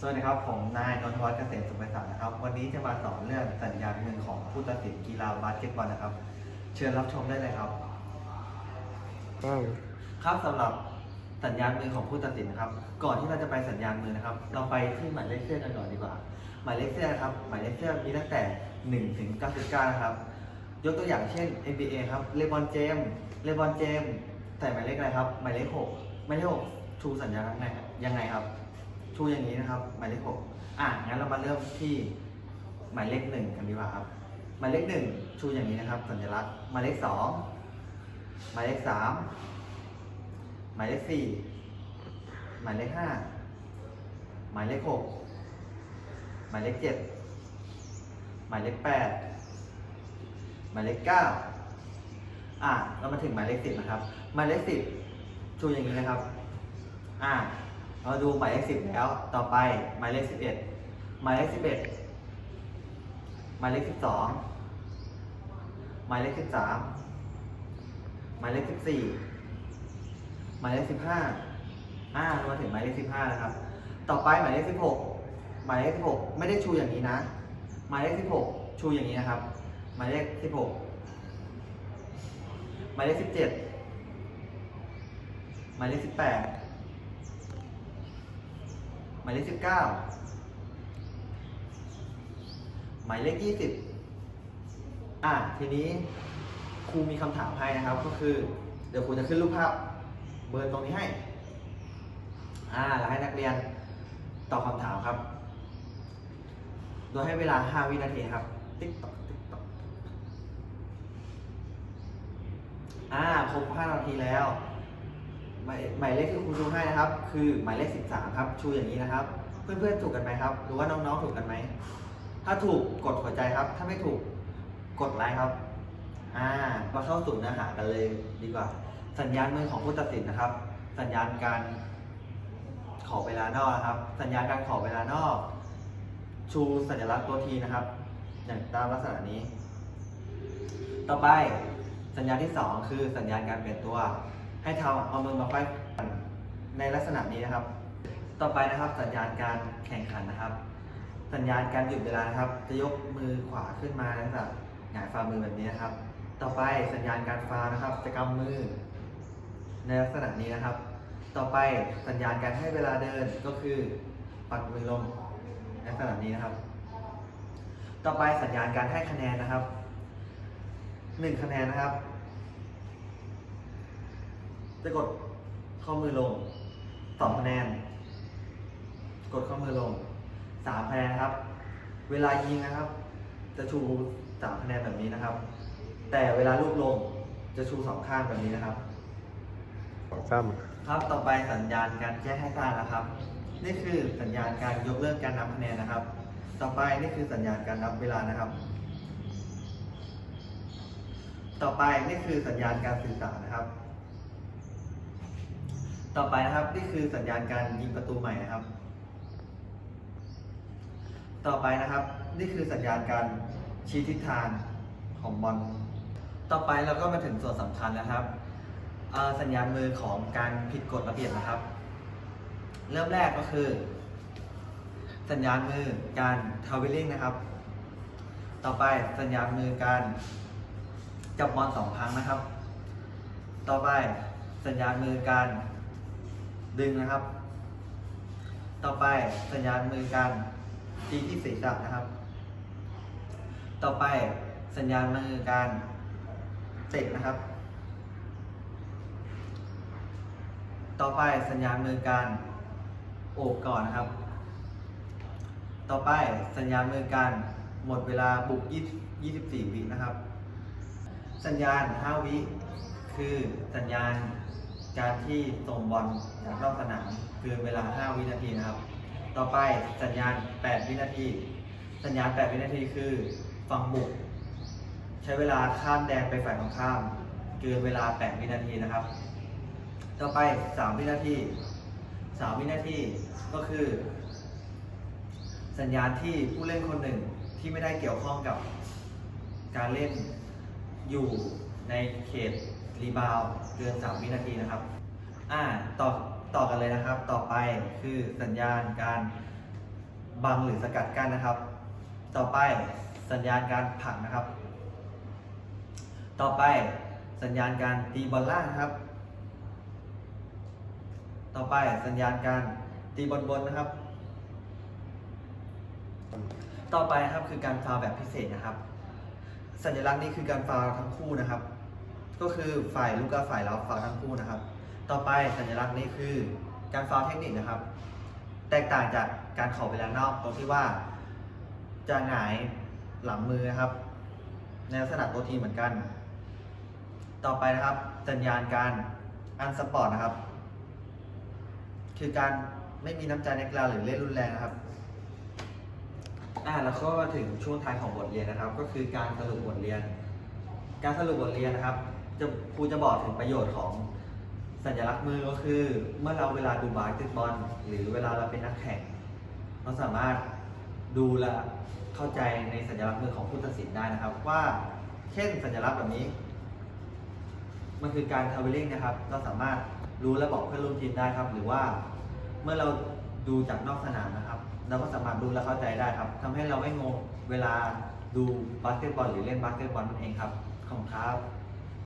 สวัสดีครับ ผมนายนนทวัฒน์เกษตรสุขประสานนะครับ วันนี้จะมาสอนเรื่องสัญญาณมือของผู้ตัดสินกีฬาบาสเกตบอลนะครับ เชิญรับชมได้เลยครับอ้าวครับสำหรับสัญญาณมือของผู้ตัดสินนะครับ ก่อนที่เราจะไปสัญญาณมือนะครับ เราไปที่หมายเลขเสื้อกันก่อนดีกว่า หมายเลขเสื้อนะครับ หมายเลขเสื้อมีตั้งแต่1ถึง99นะครับ ยกตัวอย่างเช่น NBA ครับ เลบอนเจมเลบอนเจมใส่หมายเลขอะไรครับ หมายเลข6หมายเลข6ชูสัญญาณยังไงยังไงครับ ชูอย่างนี้นะครับ หมายเลข6อะงั้นเรามาเริ่มที่หมายเลขหนึ่งกันดีกว่าครับ หมายเลขหนึ่งชูอย่างนี้นะครับ สัญลักษณ์หมายเลขสองหมายเลขสามหมายเลขสี่หมายเลขห้าหมายเลขหกหมายเลขเจ็ดหมายเลขแปดหมายเลขเก้าอะเรามาถึงหมายเลขสิบนะครับ หมายเลขสิบชูอย่างนี้นะครับ อะ เราดูหมายเลขสิบแล้ว ต่อไปหมายเลขสิบเอ็ดหมายเลขสิบเอ็ดหมายเลขสิบสองหมายเลขสิบสามหมายเลขสิบสี่หมายเลขสิบห้าอ่าเรามาถึงหมายเลขสิบห้าแล้วครับ ต่อไปหมายเลขสิบหกหมายเลขสิบหกไม่ได้ชูอย่างนี้นะ หมายเลขสิบหกชูอย่างนี้นะครับ หมายเลขสิบหกหมายเลขสิบเจ็ดหมายเลขสิบแปด มายเลขสิบเก้าหมายเลขยี่สิบอะทีนี้ครูมีคำถามให้นะครับ ก็คือ เดี๋ยวครูจะขึ้นรูปภาพเบอร์ตรงนี้ให้ อ่าแล้วให้นักเรียนตอบคำถามครับ โดยให้เวลา 5 วินาทีครับ ติ๊กตอกติ๊กตอกอ่าครบ5นาทีแล้ว หมายหมายเลขที่ครูชูให้นะครับ คือหมายเลข 13 ครับ ชูอย่างนี้นะครับ เพื่อนๆถูกกันไหมครับ หรือว่าน้องๆถูกกันไหม ถ้าถูกกดหัวใจครับ ถ้าไม่ถูกกดไลค์ครับ อ่ามาเข้าสู่เนื้อหากันเลยดีกว่า สัญญาณมือของผู้ตัดสินนะครับ สัญญาณการขอเวลานอกนะครับ สัญญาณการขอเวลานอก ชูสัญลักษณ์ตัวทีนะครับ อย่างตามลักษณะนี้ ต่อไปสัญญาณที่สองคือสัญญาณการเปลี่ยนตัว ให้เท้าเอามือมาไขว้กันในลักษณะนี้นะครับ ต่อไปนะครับสัญญาณการแข่งขันนะครับ สัญญาณการหยุดเวลานะครับ จะยกมือขวาขึ้นมาลักษณะหงายฝ่ามือแบบนี้นะครับ ต่อไปสัญญาณการฟานะครับ จะกำมือ ในลักษณะนี้นะครับ ต่อไปสัญญาณการให้เวลาเดินก็คือปัดมือลงในลักษณะนี้นะครับ ต่อไปสัญญาณการให้คะแนนนะครับหนึ่งคะแนนนะครับ จะกดข้อมือลงสองคะแนน กดข้อมือลงสามคะแนนครับ เวลายิงนะครับ จะชูสามคะแนนแบบนี้นะครับ แต่เวลาลูกลงจะชูสองข้างแบบนี้นะครับ สองซ้ำครับต่อไปสัญญาณการแจ้งให้ทราบนะครับ นี่คือสัญญาณการยกเลิกการนับคะแนนนะครับ ต่อไปนี่คือสัญญาณการนับเวลานะครับ ต่อไปนี่คือสัญญาณการสื่อสารนะครับ ต่อไปนะครับนี่คือสัญญาณการยิงประตูใหม่นะครับ ต่อไปนะครับ นี่คือสัญญาณการชี้ทิศทางของบอลต่อไปเราก็มาถึงส่วนสำคัญนะครับ สัญญาณมือของการผิดกฎระเบียบนะครับ เริ่มแรกก็คือ สัญญาณมือการทาวเวลลิ่งนะครับ ต่อไปสัญญาณมือการจับบอลสองครั้งนะครับ ต่อไปสัญญาณมือการ ดึงนะครับ ต่อไปสัญญาณมือการตีที่ศีรษะนะครับ ต่อไปสัญญาณมือการเตะนะครับ ต่อไปสัญญาณมือการโอบก่อนนะครับ ต่อไปสัญญาณมือการหมดเวลาบุก20 24วินะครับ สัญญาณ 5 วิ คือสัญญาณ การที่ส่งบอลจากนอกสนามคือเวลา 5 วินาทีนะครับ ต่อไปสัญญาณ 8 วินาที สัญญาณ 8 วินาทีคือฝั่งบุก ใช้เวลาข้ามแดนไปฝ่ายตรงข้าม เกินเวลา 8 วินาทีนะครับ ต่อไป 3 วินาที 3 วินาทีก็คือ สัญญาณที่ผู้เล่นคนหนึ่งที่ไม่ได้เกี่ยวข้องกับการเล่นอยู่ในเขต รีบาวเกิน 3 วินาทีนะครับ อ่าต่อต่อกันเลยนะครับ ต่อไปคือสัญญาณการบังหรือสกัดกั้นนะครับ ต่อไปสัญญาณการผลักนะครับ ต่อไปสัญญาณการตีบอลล่างนะครับ ต่อไปสัญญาณการตีบอลบนนะครับ ต่อไปครับคือการฟาวแบบพิเศษนะครับ สัญลักษณ์นี้คือการฟาวทั้งคู่นะครับ ก็คือฝ่ายลูกกับฝ่ายรับฟาวทั้งคู่นะครับ ต่อไปสัญลักษณ์นี้คือการฟาวเทคนิคนะครับ แตกต่างจากการเข่าเวลานอกตรงที่ว่า จะหงายหลังมือนะครับ ในลักษณะตัวทีเหมือนกัน ต่อไปนะครับ สัญญาณการอันสปอร์ตนะครับ คือการไม่มีน้ำใจในกลาหรือเล่นรุนแรงนะครับอ่าแล้วก็ถึงช่วงท้ายของบทเรียนนะครับ ก็คือการสรุปบทเรียน การสรุปบทเรียนนะครับ จะครูจะบอกถึงประโยชน์ของสัญลักษณ์มือก็คือ เมื่อเราเวลาดูบาสเกตบอลหรือเวลาเราเป็นนักแข่ง เราสามารถดูและเข้าใจในสัญลักษณ์มือของผู้ตัดสินได้นะครับ ว่าเช่นสัญลักษณ์แบบนี้ มันคือการทาวเวลลิ่งนะครับ เราสามารถรู้และบอกเพื่อนร่วมทีมได้ครับ หรือว่าเมื่อเราดูจากนอกสนามนะครับ เราก็สามารถดูและเข้าใจได้ครับทำให้เราไม่งงเวลาดูบาสเกตบอลหรือเล่นบาสเกตบอลนั่นเองครับขอบคุณครับ